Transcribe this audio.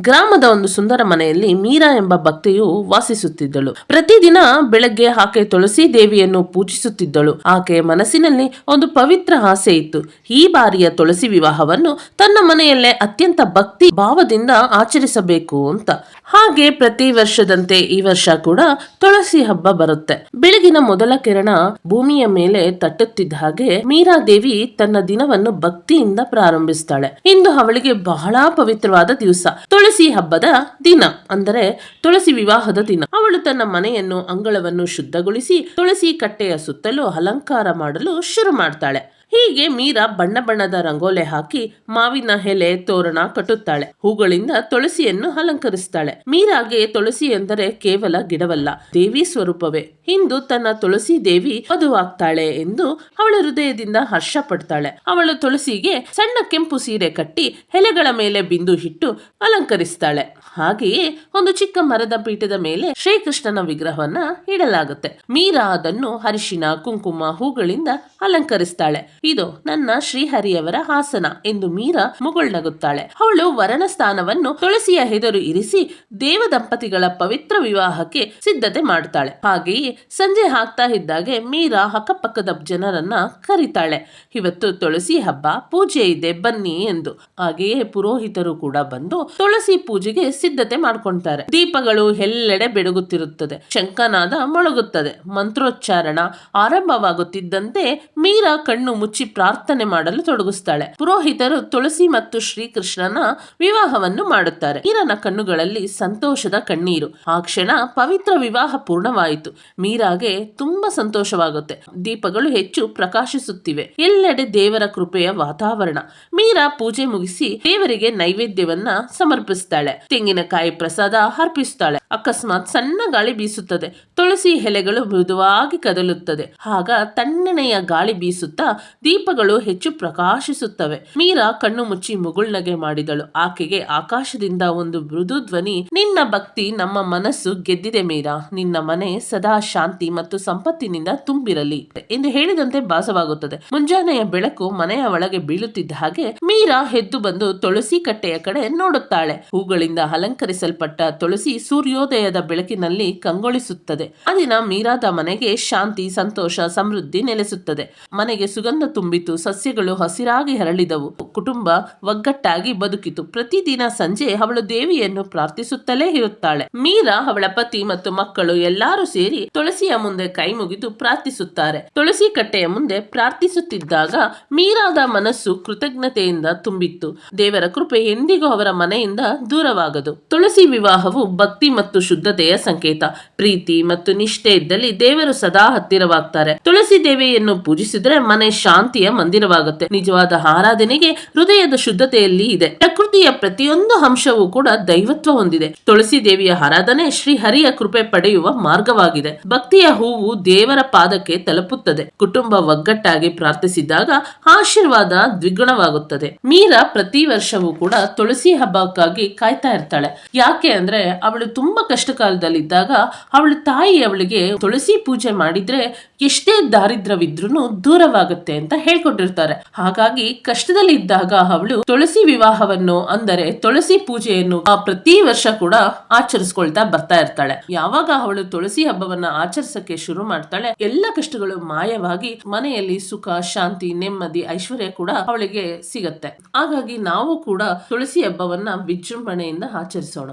ಗ್ರಾಮದ ಒಂದು ಸುಂದರ ಮನೆಯಲ್ಲಿ ಮೀರಾ ಎಂಬ ಭಕ್ತೆಯು ವಾಸಿಸುತ್ತಿದ್ದಳು. ಪ್ರತಿದಿನ ಬೆಳಗ್ಗೆ ಆಕೆ ತುಳಸಿ ದೇವಿಯನ್ನು ಪೂಜಿಸುತ್ತಿದ್ದಳು. ಆಕೆಯ ಮನಸ್ಸಿನಲ್ಲಿ ಒಂದು ಪವಿತ್ರ ಆಸೆ ಇತ್ತು. ಈ ಬಾರಿಯ ತುಳಸಿ ವಿವಾಹವನ್ನು ತನ್ನ ಮನೆಯಲ್ಲೇ ಅತ್ಯಂತ ಭಕ್ತಿ ಭಾವದಿಂದ ಆಚರಿಸಬೇಕು ಅಂತ. ಹಾಗೆ ಪ್ರತಿ ವರ್ಷದಂತೆ ಈ ವರ್ಷ ಕೂಡ ತುಳಸಿ ಹಬ್ಬ ಬರುತ್ತೆ. ಬೆಳಗಿನ ಮೊದಲ ಕಿರಣ ಭೂಮಿಯ ಮೇಲೆ ತಟ್ಟುತ್ತಿದ್ದ ಹಾಗೆ ಮೀರಾ ದೇವಿ ತನ್ನ ದಿನವನ್ನು ಭಕ್ತಿಯಿಂದ ಪ್ರಾರಂಭಿಸ್ತಾಳೆ. ಇಂದು ಅವಳಿಗೆ ಬಹಳ ಪವಿತ್ರವಾದ ದಿವಸ. ತುಳಸಿ ಹಬ್ಬದ ದಿನ ಅಂದರೆ ತುಳಸಿ ವಿವಾಹದ ದಿನ. ಅವಳು ತನ್ನ ಮನೆಯನ್ನು ಅಂಗಳವನ್ನು ಶುದ್ಧಗೊಳಿಸಿ ತುಳಸಿ ಕಟ್ಟೆಯ ಸುತ್ತಲೂ ಅಲಂಕಾರ ಮಾಡಲು ಶುರು ಮಾಡ್ತಾಳೆ. ಹೀಗೆ ಮೀರಾ ಬಣ್ಣ ಬಣ್ಣದ ರಂಗೋಲೆ ಹಾಕಿ ಮಾವಿನ ಎಲೆ, ತೋರಣ ಕಟ್ಟುತ್ತಾಳೆ. ಹೂಗಳಿಂದ ತುಳಸಿಯನ್ನು ಅಲಂಕರಿಸ್ತಾಳೆ. ಮೀರಾಗೆ ತುಳಸಿ ಎಂದರೆ ಕೇವಲ ಗಿಡವಲ್ಲ, ದೇವಿ ಸ್ವರೂಪವೇ. ಇಂದು ತನ್ನ ತುಳಸಿ ದೇವಿ ವಧುವಾಗ್ತಾಳೆ ಎಂದು ಅವಳ ಹೃದಯದಿಂದ ಹರ್ಷ ಪಡ್ತಾಳೆ. ಅವಳು ತುಳಸಿಗೆ ಸಣ್ಣ ಕೆಂಪು ಸೀರೆ ಕಟ್ಟಿ ಎಲೆಗಳ ಮೇಲೆ ಬಿಂದು ಇಟ್ಟು ಅಲಂಕರಿಸ್ತಾಳೆ. ಹಾಗೆಯೇ ಒಂದು ಚಿಕ್ಕ ಮರದ ಪೀಠದ ಮೇಲೆ ಶ್ರೀಕೃಷ್ಣನ ವಿಗ್ರಹವನ್ನ ಇಡಲಾಗುತ್ತೆ. ಮೀರಾ ಅದನ್ನು ಅರಿಶಿನ ಕುಂಕುಮ, ಹೂಗಳಿಂದ ಅಲಂಕರಿಸ್ತಾಳೆ. ಇದು, ನನ್ನ ಶ್ರೀಹರಿಯವರ ಹಾಸನ ಎಂದು ಮೀರಾ ಮುಗುಳ್ನಗುತ್ತಾಳೆ. ಅವಳು ವರನ ಸ್ಥಾನವನ್ನು ತುಳಸಿಯ ಹೆದರು ಇರಿಸಿ ದೇವ ದಂಪತಿಗಳ ಪವಿತ್ರ ವಿವಾಹಕ್ಕೆ ಸಿದ್ಧತೆ ಮಾಡ್ತಾಳೆ ಹಾಗೆಯೇ ಸಂಜೆ ಹಾಕ್ತಾ ಇದ್ದಾಗೆ ಮೀರಾ ಅಕ್ಕಪಕ್ಕದ ಜನರನ್ನ ಕರೀತಾಳೆ. ಇವತ್ತು ತುಳಸಿ ಹಬ್ಬ, ಪೂಜೆ ಇದೆ, ಬನ್ನಿ ಎಂದು. ಹಾಗೆಯೇ ಪುರೋಹಿತರು ಕೂಡ ಬಂದು ತುಳಸಿ ಪೂಜೆಗೆ ಸಿದ್ಧತೆ ಮಾಡ್ಕೊಂತಾರೆ. ದೀಪಗಳು ಎಲ್ಲೆಡೆ ಬೆಡಗುತ್ತಿರುತ್ತದೆ ಶಂಕನಾದ ಮೊಳಗುತ್ತದೆ. ಮಂತ್ರೋಚ್ಚಾರಣ ಆರಂಭವಾಗುತ್ತಿದ್ದಂತೆ ಮೀರಾ ಕಣ್ಣು ಪ್ರಾರ್ಥನೆ ಮಾಡಲು ತೊಡಗಿಸ್ತಾಳೆ. ಪುರೋಹಿತರು ತುಳಸಿ ಮತ್ತು ಶ್ರೀಕೃಷ್ಣನ ವಿವಾಹವನ್ನು ಮಾಡುತ್ತಾರೆ. ಮೀರನ ಕಣ್ಣುಗಳಲ್ಲಿ ಸಂತೋಷದ ಕಣ್ಣೀರು. ಆ ಕ್ಷಣ ಪವಿತ್ರ ವಿವಾಹ ಪೂರ್ಣವಾಯಿತು. ಮೀರಾಗೆ ತುಂಬಾ ಸಂತೋಷವಾಗುತ್ತೆ. ದೀಪಗಳು ಹೆಚ್ಚು ಪ್ರಕಾಶಿಸುತ್ತಿವೆ. ಎಲ್ಲೆಡೆ ದೇವರ ಕೃಪೆಯ ವಾತಾವರಣ. ಮೀರಾ ಪೂಜೆ ಮುಗಿಸಿ ದೇವರಿಗೆ ನೈವೇದ್ಯವನ್ನ ಸಮರ್ಪಿಸ್ತಾಳೆ. ತೆಂಗಿನಕಾಯಿ ಪ್ರಸಾದ ಅರ್ಪಿಸ್ತಾಳೆ. ಅಕಸ್ಮಾತ್ ಸಣ್ಣ ಗಾಳಿ ಬೀಸುತ್ತದೆ. ತುಳಸಿ ಎಲೆಗಳು ಮೃದುವಾಗಿ ಕದಲುತ್ತದೆ. ಆಗ ತಣ್ಣನೆಯ ಗಾಳಿ ಬೀಸುತ್ತಾ ದೀಪಗಳು ಹೆಚ್ಚು ಪ್ರಕಾಶಿಸುತ್ತವೆ. ಮೀರಾ ಕಣ್ಣು ಮುಚ್ಚಿ ಮುಗುಳ್ನಗೆ ಮಾಡಿದಳು. ಆಕೆಗೆ ಆಕಾಶದಿಂದ ಒಂದು ಮೃದು ಧ್ವನಿ, ನಿನ್ನ ಭಕ್ತಿ ನಮ್ಮ ಮನಸ್ಸು ಗೆದ್ದಿದೆ ಮೀರಾ. ನಿನ್ನ ಮನೆ ಸದಾ ಶಾಂತಿ ಮತ್ತು ಸಂಪತ್ತಿನಿಂದ ತುಂಬಿರಲಿ ಎಂದು ಹೇಳಿದಂತೆ ಭಾಸವಾಗುತ್ತದೆ. ಮುಂಜಾನೆಯ ಬೆಳಕು ಮನೆಯ ಒಳಗೆ ಬೀಳುತ್ತಿದ್ದ ಹಾಗೆ ಮೀರಾ ಎದ್ದು ಬಂದು ತುಳಸಿ ಕಟ್ಟೆಯ ಕಡೆ ನೋಡುತ್ತಾಳೆ. ಹೂಗಳಿಂದ ಅಲಂಕರಿಸಲ್ಪಟ್ಟ ತುಳಸಿ ಸೂರ್ಯೋದಯದ ಬೆಳಕಿನಲ್ಲಿ ಕಂಗೊಳಿಸುತ್ತದೆ. ಆ ದಿನ ಮೀರಾದ ಮನೆಗೆ ಶಾಂತಿ, ಸಂತೋಷ, ಸಮೃದ್ಧಿ ನೆಲೆಸುತ್ತದೆ. ಮನೆಗೆ ಸುಗಂಧ ತುಂಬಿತು. ಸಸ್ಯಗಳು ಹಸಿರಾಗಿ ಹರಳಿದವು. ಕುಟುಂಬ ಒಗ್ಗಟ್ಟಾಗಿ ಬದುಕಿತು. ಪ್ರತಿದಿನ ಸಂಜೆ ಅವಳು ದೇವಿಯನ್ನು ಪ್ರಾರ್ಥಿಸುತ್ತಲೇ ಇರುತ್ತಾಳೆ. ಮೀರಾ ಅವಳ ಪತಿ ಮತ್ತು ಮಕ್ಕಳು ಎಲ್ಲರೂ ಸೇರಿ ತುಳಸಿಯ ಮುಂದೆ ಕೈ ಮುಗಿದು ಪ್ರಾರ್ಥಿಸುತ್ತಾರೆ. ತುಳಸಿ ಕಟ್ಟೆಯ ಮುಂದೆ ಪ್ರಾರ್ಥಿಸುತ್ತಿದ್ದಾಗ ಮೀರಾದ ಮನಸ್ಸು ಕೃತಜ್ಞತೆಯಿಂದ ತುಂಬಿತ್ತು. ದೇವರ ಕೃಪೆ ಎಂದಿಗೂ ಅವರ ಮನೆಯಿಂದ ದೂರವಾಗದು. ತುಳಸಿ ವಿವಾಹವು ಭಕ್ತಿ ಮತ್ತು ಶುದ್ಧತೆಯ ಸಂಕೇತ. ಪ್ರೀತಿ ಮತ್ತು ನಿಷ್ಠೆ ಇದ್ದಲ್ಲಿ ದೇವರು ಸದಾ ಹತ್ತಿರವಾಗ್ತಾರೆ. ತುಳಸಿ ದೇವಿಯನ್ನು ಪೂಜಿಸಿದರೆ ಮನೆ ಶಾಂತಿಯ ಮಂದಿರವಾಗುತ್ತೆ. ನಿಜವಾದ ಆರಾಧನೆಗೆ ಹೃದಯದ ಶುದ್ಧತೆಯಲ್ಲಿ ಇದೆ. ಪ್ರಕೃತಿಯ ಪ್ರತಿಯೊಂದು ಅಂಶವೂ ಕೂಡ ದೈವತ್ವ ಹೊಂದಿದೆ. ತುಳಸಿ ದೇವಿಯ ಆರಾಧನೆ ಶ್ರೀ ಹರಿಯ ಕೃಪೆ ಪಡೆಯುವ ಮಾರ್ಗವಾಗಿದೆ. ಭಕ್ತಿಯ ಹೂವು ದೇವರ ಪಾದಕ್ಕೆ ತಲುಪುತ್ತದೆ. ಕುಟುಂಬ ಒಗ್ಗಟ್ಟಾಗಿ ಪ್ರಾರ್ಥಿಸಿದಾಗ ಆಶೀರ್ವಾದ ದ್ವಿಗುಣವಾಗುತ್ತದೆ. ಮೀರಾ ಪ್ರತಿ ವರ್ಷವೂ ಕೂಡ ತುಳಸಿ ಹಬ್ಬಕ್ಕಾಗಿ ಕಾಯ್ತಾ ಇರ್ತಾಳೆ. ಯಾಕೆ ಅಂದ್ರೆ ಅವಳು ತುಂಬಾ ಕಷ್ಟ ಕಾಲದಲ್ಲಿದ್ದಾಗ ಅವಳ ತಾಯಿ ಅವಳಿಗೆ ತುಳಸಿ ಪೂಜೆ ಮಾಡಿದ್ರೆ ಎಷ್ಟೇ ದಾರಿದ್ರ್ಯವಿದ್ರೂ ದೂರವಾಗುತ್ತೆ ಅಂತ ಹೇಳ್ಕೊಟ್ಟಿರ್ತಾರೆ. ಹಾಗಾಗಿ ಕಷ್ಟದಲ್ಲಿ ಇದ್ದಾಗ ಅವಳು ತುಳಸಿ ವಿವಾಹವನ್ನು, ಅಂದರೆ ತುಳಸಿ ಪೂಜೆಯನ್ನು ಪ್ರತಿ ವರ್ಷ ಕೂಡ ಆಚರಿಸ್ಕೊಳ್ತಾ ಬರ್ತಾ ಇರ್ತಾಳೆ. ಯಾವಾಗ ಅವಳು ತುಳಸಿ ಹಬ್ಬವನ್ನ ಆಚರಿಸಕ್ಕೆ ಶುರು ಮಾಡ್ತಾಳೆ, ಎಲ್ಲ ಕಷ್ಟಗಳು ಮಾಯವಾಗಿ ಮನೆಯಲ್ಲಿ ಸುಖ, ಶಾಂತಿ, ನೆಮ್ಮದಿ, ಐಶ್ವರ್ಯ ಕೂಡ ಅವಳಿಗೆ ಸಿಗತ್ತೆ. ಹಾಗಾಗಿ ನಾವು ಕೂಡ ತುಳಸಿ ಹಬ್ಬವನ್ನ ವಿಜೃಂಭಣೆಯಿಂದ ಆಚರಿಸೋಣ.